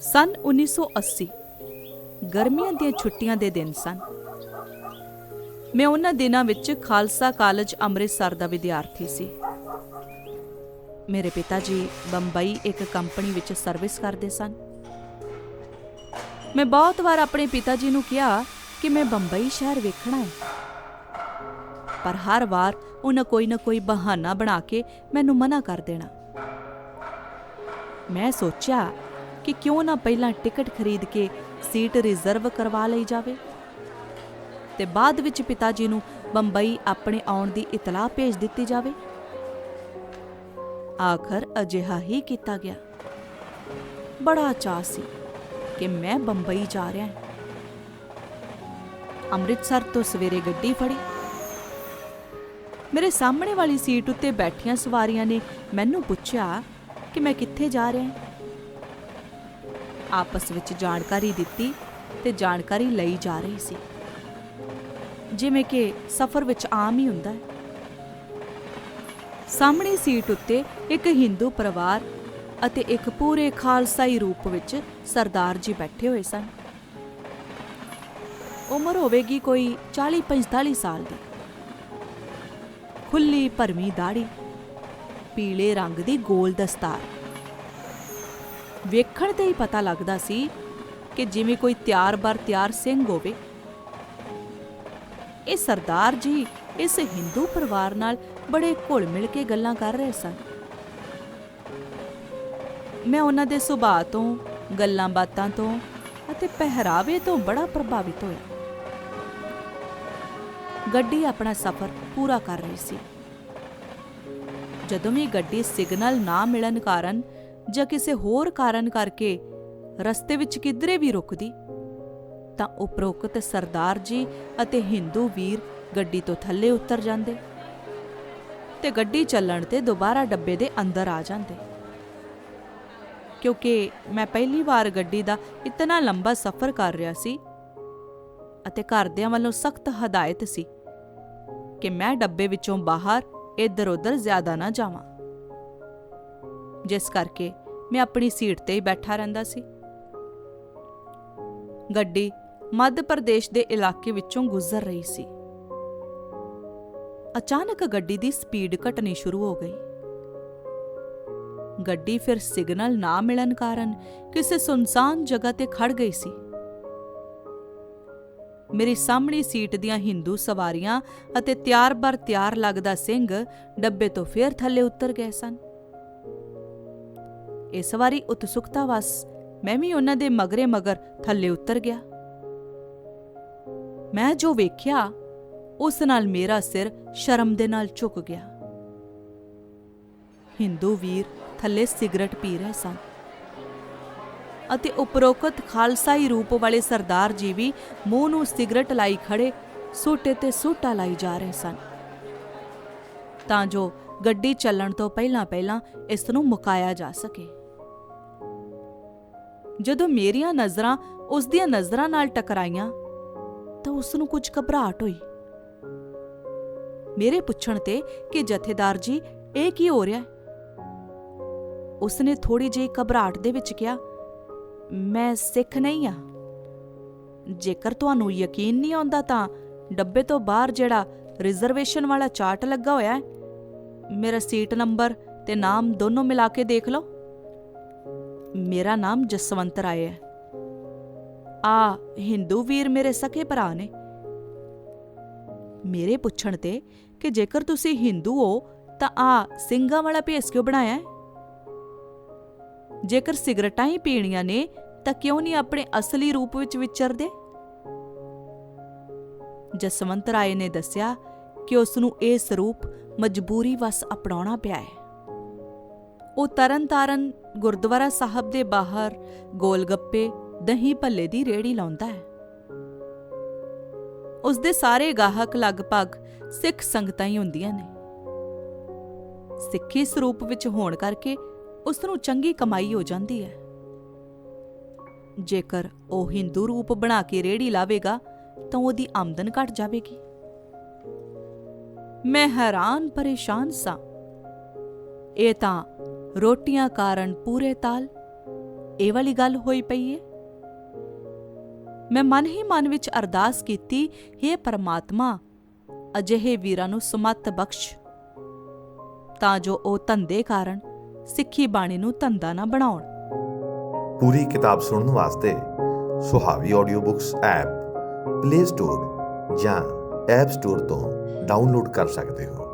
ਸਨ 1980 ਗਰਮੀਆਂ ਦੀਆਂ ਛੁੱਟੀਆਂ ਦੇ ਦਿਨ ਸਨ। ਮੈਂ ਉਹਨਾਂ ਦਿਨਾਂ ਵਿੱਚ ਖਾਲਸਾ ਕਾਲਜ ਅੰਮ੍ਰਿਤਸਰ ਦਾ ਵਿਦਿਆਰਥੀ ਸੀ। ਮੇਰੇ ਪਿਤਾ ਜੀ ਬੰਬਈ ਇੱਕ ਕੰਪਨੀ ਵਿੱਚ ਸਰਵਿਸ ਕਰਦੇ ਸਨ। ਮੈਂ ਬਹੁਤ ਵਾਰ ਆਪਣੇ ਪਿਤਾ ਜੀ ਨੂੰ ਕਿਹਾ ਕਿ ਮੈਂ ਬੰਬਈ ਸ਼ਹਿਰ ਵੇਖਣਾ ਹੈ। ਪਰ ਹਰ ਵਾਰ ਉਹਨਾਂ ਕੋਈ ਨਾ ਕੋਈ ਬਹਾਨਾ ਬਣਾ ਕੇ ਮੈਨੂੰ ਮਨਾ ਕਰ ਦੇਣਾ। ਮੈਂ ਸੋਚਿਆ ਕਿ ਕਿਉਂ ਨਾ ਪਹਿਲਾਂ ਟਿਕਟ ਖਰੀਦ ਕੇ ਸੀਟ ਰਿਜ਼ਰਵ ਕਰਵਾ ਲਈ ਜਾਵੇ। ਤੇ ਬਾਅਦ ਵਿੱਚ ਪਿਤਾ ਜੀ ਨੂੰ ਬੰਬਈ ਆਪਣੇ ਆਉਣ ਦੀ ਇਤਲਾਹ ਭੇਜ ਦਿੱਤੀ ਜਾਵੇ। ਆਖਰ ਅਜਿਹਾ ਹੀ ਕੀਤਾ ਗਿਆ। ਬੜਾ ਚਾਅ ਸੀ ਕਿ ਮੈਂ ਬੰਬਈ ਜਾ ਰਿਹਾ ਹਾਂ। ਅੰਮ੍ਰਿਤਸਰ ਤੋਂ ਸਵੇਰੇ ਗੱਡੀ ਫੜੀ। ਮੇਰੇ ਸਾਹਮਣੇ ਵਾਲੀ ਸੀਟ ਉੱਤੇ ਬੈਠੀਆਂ ਸਵਾਰੀਆਂ ਨੇ ਮੈਨੂੰ ਪੁੱਛਿਆ ਕਿ ਮੈਂ ਕਿੱਥੇ ਜਾ ਰਿਹਾ ਆਪਸ ਵਿੱਚ ਜਾਣਕਾਰੀ ਦਿੱਤੀ ਤੇ ਜਾਣਕਾਰੀ ਲਈ ਜਾ ਰਹੀ ਸੀ। ਜਿਵੇਂ ਕਿ ਸਫ਼ਰ ਵਿੱਚ ਆਮ ਹੀ ਹੁੰਦਾ ਹੈ। ਸਾਹਮਣੇ ਸੀਟ ਉੱਤੇ ਇੱਕ ਹਿੰਦੂ ਪਰਿਵਾਰ ਅਤੇ ਇੱਕ ਪੂਰੇ ਖਾਲਸਾਈ ਰੂਪ ਵਿੱਚ ਸਰਦਾਰ ਜੀ ਬੈਠੇ ਹੋਏ ਸਨ। ਉਮਰ ਹੋਵੇਗੀ ਕੋਈ 40-45 ਸਾਲ ਦੀ। ਖੁੱਲੀ ਭਰਮੀ ਦਾੜੀ ਪੀਲੇ ਰੰਗ ਦੀ ਗੋਲ ਦਸਤਾਰ। ਵੇਖਣ ਤੇ ਹੀ ਪਤਾ ਲੱਗਦਾ ਸੀ ਕਿ ਜਿਵੇਂ ਕੋਈ ਤਿਆਰ-ਬਰ ਤਿਆਰ ਸਿੰਘ ਹੋਵੇ। ਇਹ ਸਰਦਾਰ ਜੀ ਇਸ ਹਿੰਦੂ ਪਰਿਵਾਰ ਨਾਲ ਬੜੇ ਘੁਲ ਮਿਲ ਕੇ ਗੱਲਾਂ ਕਰ ਰਹੇ ਸਨ। ਮੈਂ ਉਹਨਾਂ ਦੇ ਸੁਭਾਅ ਤੋਂ, ਗੱਲਾਂ ਬਾਤਾਂ ਤੋਂ ਅਤੇ ਪਹਿਰਾਵੇ ਤੋਂ ਬੜਾ ਪ੍ਰਭਾਵਿਤ ਹੋਇਆ। ਗੱਡੀ ਆਪਣਾ ਸਫ਼ਰ ਪੂਰਾ ਕਰ ਰਹੀ ਸੀ। ਜਦੋਂ ਵੀ ਗੱਡੀ ਸਿਗਨਲ ਨਾ ਮਿਲਣ ਕਾਰਨ ਜਾਂ ਕਿਸੇ ਹੋਰ ਕਾਰਨ ਕਰਕੇ ਰਸਤੇ ਵਿੱਚ ਕਿਧਰੇ ਵੀ ਰੁਕਦੀ, ਤਾਂ ਉਪਰੋਕਤ ਸਰਦਾਰ ਜੀ ਅਤੇ ਹਿੰਦੂ ਵੀਰ ਗੱਡੀ ਤੋਂ ਥੱਲੇ ਉਤਰ ਜਾਂਦੇ ਤੇ ਗੱਡੀ ਚੱਲਣ ਤੇ ਦੁਬਾਰਾ ਡੱਬੇ ਦੇ ਅੰਦਰ ਆ ਜਾਂਦੇ। ਕਿਉਂਕਿ ਮੈਂ ਪਹਿਲੀ ਵਾਰ ਗੱਡੀ ਦਾ ਇਤਨਾ ਲੰਬਾ ਸਫ਼ਰ ਕਰ ਰਿਹਾ ਸੀ ਅਤੇ ਘਰਦਿਆਂ ਵੱਲੋਂ ਸਖਤ ਹਦਾਇਤ ਸੀ ਕਿ ਮੈਂ ਡੱਬੇ ਵਿੱਚੋਂ ਬਾਹਰ ਇੱਧਰ-ਉੱਧਰ ਜ਼ਿਆਦਾ ਨਾ ਜਾਵਾਂ। ਜਿਸ ਕਰਕੇ ਮੈਂ ਆਪਣੀ ਸੀਟ ਤੇ ਹੀ ਬੈਠਾ ਰਹਿੰਦਾ ਸੀ। ਗੱਡੀ ਮੱਧ ਪ੍ਰਦੇਸ਼ ਦੇ ਇਲਾਕੇ ਵਿੱਚੋਂ ਗੁਜ਼ਰ ਰਹੀ ਸੀ। ਅਚਾਨਕ ਗੱਡੀ ਦੀ ਸਪੀਡ ਘਟਣੀ ਸ਼ੁਰੂ ਹੋ ਗਈ। ਗੱਡੀ ਫਿਰ ਸਿਗਨਲ ਨਾ ਮਿਲਣ ਕਾਰਨ ਕਿਸੇ ਸੁਨਸਾਨ ਜਗ੍ਹਾ ਤੇ ਖੜ ਗਈ ਸੀ। ਮੇਰੀ ਸਾਹਮਣੀ ਸੀਟ ਦੀਆਂ ਹਿੰਦੂ ਸਵਾਰੀਆਂ ਅਤੇ ਤਿਆਰ-ਬਰ ਤਿਆਰ ਲੱਗਦਾ ਸਿੰਘ ਡੱਬੇ ਤੋਂ ਫੇਰ ਥੱਲੇ ਉਤਰ ਗਏ ਸਨ। ਇਸ ਵਾਰੀ ਉਤਸੁਕਤਾ ਵਸ, ਮੈਂ ਵੀ ਉਹਨਾਂ ਦੇ ਮਗਰੇ ਮਗਰ ਥੱਲੇ ਉਤਰ ਗਿਆ। ਮੈਂ ਜੋ ਵੇਖਿਆ, ਉਸ ਨਾਲ ਮੇਰਾ ਸਿਰ ਸ਼ਰਮ ਦੇ ਨਾਲ ਝੁਕ ਗਿਆ। ਹਿੰਦੂ ਵੀਰ ਥੱਲੇ ਸਿਗਰਟ ਪੀ ਰਹੇ ਸਨ। ਅਤੇ ਉਪਰੋਕਤ ਖਾਲਸਾਈ ਰੂਪ ਵਾਲੇ ਸਰਦਾਰ ਜੀ ਵੀ ਮੂੰਹ ਨੂੰ ਸਿਗਰਟ ਲਾਈ ਖੜੇ, ਸੂਟੇ ਤੇ ਸੂਟਾ ਲਾਈ ਜਾ ਰਹੇ ਸਨ। ਤਾਂ ਜੋ ਗੱਡੀ ਚੱਲਣ ਤੋਂ ਪਹਿਲਾਂ ਪਹਿਲਾਂ ਇਸ ਨੂੰ ਮੁਕਾਇਆ ਜਾ ਸਕੇ। ਜਦੋਂ ਮੇਰੀਆਂ ਨਜ਼ਰਾਂ ਉਸ ਦੀਆਂ ਨਜ਼ਰਾਂ ਨਾਲ ਟਕਰਾਈਆਂ, ਤਾਂ ਉਸ ਨੂੰ ਕੁਝ ਘਬਰਾਹਟ ਹੋਈ। ਮੇਰੇ ਪੁੱਛਣ ਤੇ ਕਿ ਜਥੇਦਾਰ ਜੀ, ਇਹ ਕੀ ਹੋ ਰਿਹਾ ਹੈ? ਉਸ ਥੋੜੀ ਜਿਹੀ ਘਬਰਾਹਟ ਦੇ ਵਿੱਚ ਕਿਹਾ ਮੈਂ ਸਿੱਖ ਨਹੀਂ ਆ। ਜੇਕਰ ਤੁਹਾਨੂੰ ਯਕੀਨ ਨਹੀਂ ਆਉਂਦਾ ਤਾਂ ਡੱਬੇ ਤੋਂ ਬਾਹਰ ਜਿਹੜਾ ਰਿਜ਼ਰਵੇਸ਼ਨ ਵਾਲਾ ਚਾਰਟ ਲੱਗਾ ਹੋਇਆ ਹੈ, ਮੇਰਾ ਸੀਟ ਨੰਬਰ ਤੇ ਨਾਮ ਦੋਨੋਂ ਮਿਲਾ ਕੇ ਦੇਖ ਲਓ। ਮੇਰਾ ਨਾਮ ਜਸਵੰਤ ਰਾਏ ਹੈ। ਆ ਹਿੰਦੂ ਵੀਰ ਮੇਰੇ ਸਕੇ ਭਰਾ ਨੇ। ਮੇਰੇ ਪੁੱਛਣ ਤੇ ਕਿ ਜੇਕਰ ਤੁਸੀਂ ਹਿੰਦੂ ਹੋ ਤਾਂ ਆ ਸਿੰਘਾਂ ਵਾਲਾ ਭੇਸ ਕਿਉਂ ਬਣਾਇਆ ਹੈ? ਜੇਕਰ ਸਿਗਰਟਾਂ ਹੀ ਪੀਣੀਆਂ ਨੇ, ਤਾਂ ਕਿਉਂ ਨਹੀਂ ਆਪਣੇ ਅਸਲੀ ਰੂਪ ਵਿੱਚ ਵਿਚਰਦੇ? ਜਸਵੰਤ ਰਾਏ ਨੇ ਦੱਸਿਆ ਕਿ ਉਸ ਨੂੰ ਇਹ ਸਰੂਪ ਮਜਬੂਰੀ ਵਸ ਅਪਣਾਉਣਾ ਪਿਆ ਹੈ। ਉਹ ਤਰਨਤਾਰਨ ਗੁਰਦੁਆਰਾ ਸਾਹਿਬ ਦੇ ਬਾਹਰ ਗੋਲਗੱਪੇ, ਦਹੀਂ ਭੱਲੇ ਦੀ ਰੇੜੀ ਲਾਉਂਦਾ ਹੈ। ਉਸ ਦੇ ਸਾਰੇ ਗਾਹਕ ਲਗਭਗ ਸਿੱਖ ਸੰਗਤਾਂ ਹੀ ਹੁੰਦੀਆਂ ਨੇ। ਸਿੱਖੀ ਸਰੂਪ ਵਿੱਚ ਹੋਣ ਕਰਕੇ ਉਸ ਨੂੰ ਚੰਗੀ ਕਮਾਈ ਹੋ ਜਾਂਦੀ ਹੈ। ਜੇਕਰ ਉਹ ਹਿੰਦੂ ਰੂਪ ਬਣਾ ਕੇ ਰੇੜੀ ਲਾਵੇਗਾ, ਤਾਂ ਉਹਦੀ ਆਮਦਨ ਘਟ ਜਾਵੇਗੀ। ਮੈਂ ਹੈਰਾਨ ਪਰੇਸ਼ਾਨ ਸਾਂ। ਇਹ ਤਾਂ ਰੋਟੀਆਂ ਕਾਰਨ ਪੂਰੇ ਤਾਲ, ਇਹ ਵਾਲੀ ਗੱਲ ਹੋਈ ਪਈ ਏ। ਮੈਂ ਮਨ ਹੀ ਮਨ ਵਿੱਚ ਅਰਦਾਸ ਕੀਤੀ हे ਪਰਮਾਤਮਾ, ਅਜਿਹੇ ਵੀਰਾਂ ਨੂੰ ਸੁਮਤ ਬਖਸ਼। ਤਾਂ ਜੋ ਉਹ ਧੰਦੇ ਕਾਰਨ ਸਿੱਖੀ ਬਾਣੀ ਨੂੰ ਧੰਦਾ ਨਾ ਬਣਾਉਣ। ਪੂਰੀ ਕਿਤਾਬ ਸੁਣਨ ਵਾਸਤੇ ਸੁਹਾਵੀ audio books app play store ਜਾਂ ਐਪ ਸਟੋਰ ਤੋਂ ਡਾਊਨਲੋਡ ਕਰ ਸਕਦੇ ਹੋ।